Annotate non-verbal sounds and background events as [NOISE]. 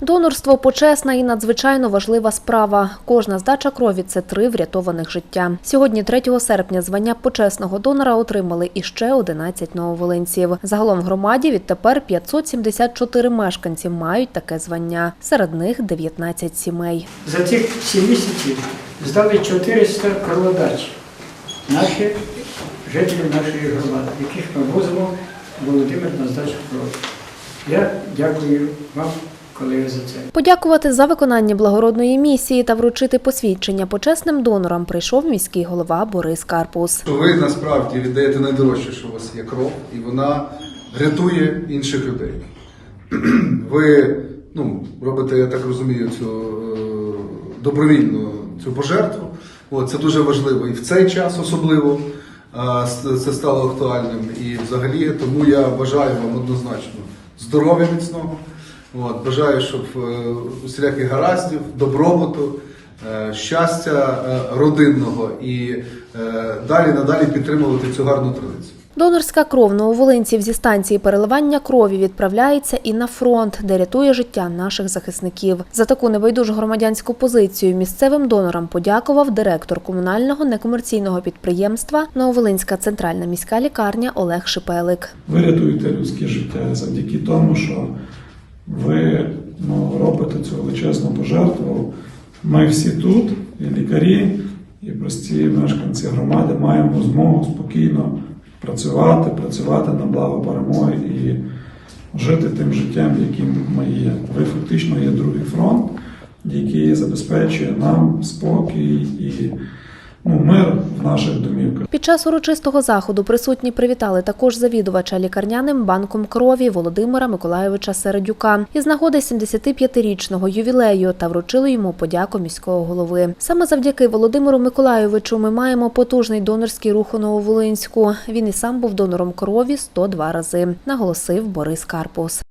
Донорство почесна і надзвичайно важлива справа. Кожна здача крові це три врятованих життя. Сьогодні, 3 серпня, звання почесного донора отримали іще 11 нововолинців. Загалом в громаді відтепер 574 мешканці мають таке звання. Серед них 19 сімей. За цих 7 місяців здали 400 кроводач наші жителі нашої громади, яких ми возимо Володимир на здачу крові. Я дякую вам, колеги, за це. Подякувати за виконання благородної місії та вручити посвідчення почесним донорам прийшов міський голова Борис Карпус. ви насправді віддаєте найдорожче, що у вас є кров, і вона рятує інших людей. [CLEARS THROAT] Ви ну, робите, я так розумію, цю е, добровільну цю пожертву. От, це дуже важливо і в цей час особливо це стало актуальним. І взагалі тому я бажаю вам однозначно здоров'я міцного. От, бажаю, щоб е, усіляких гараздів, добробуту, щастя е, родинного і е, далі надалі підтримувати цю гарну традицію. Донорська кров нововолинців зі станції переливання крові відправляється і на фронт, де рятує життя наших захисників. За таку небайдужу громадянську позицію місцевим донорам подякував директор комунального некомерційного підприємства Нововолинська центральна міська лікарня Олег Шипелик. Ви рятуєте людське життя завдяки тому, що ви ну, робите цю величезну пожертву. Ми всі тут, і лікарі, і прості мешканці громади маємо змогу спокійно працювати, працювати на благо перемоги і жити тим життям, яким ми є. Ви фактично є другий фронт, який забезпечує нам спокій і ну, мир в наших домівках. Під час урочистого заходу присутні привітали також завідувача лікарняним банком крові Володимира Миколайовича Середюка із нагоди 75-річного ювілею та вручили йому подяку міського голови. Саме завдяки Володимиру Миколайовичу ми маємо потужний донорський рух у Нововолинську. Він і сам був донором крові 102 рази, наголосив Борис Карпус.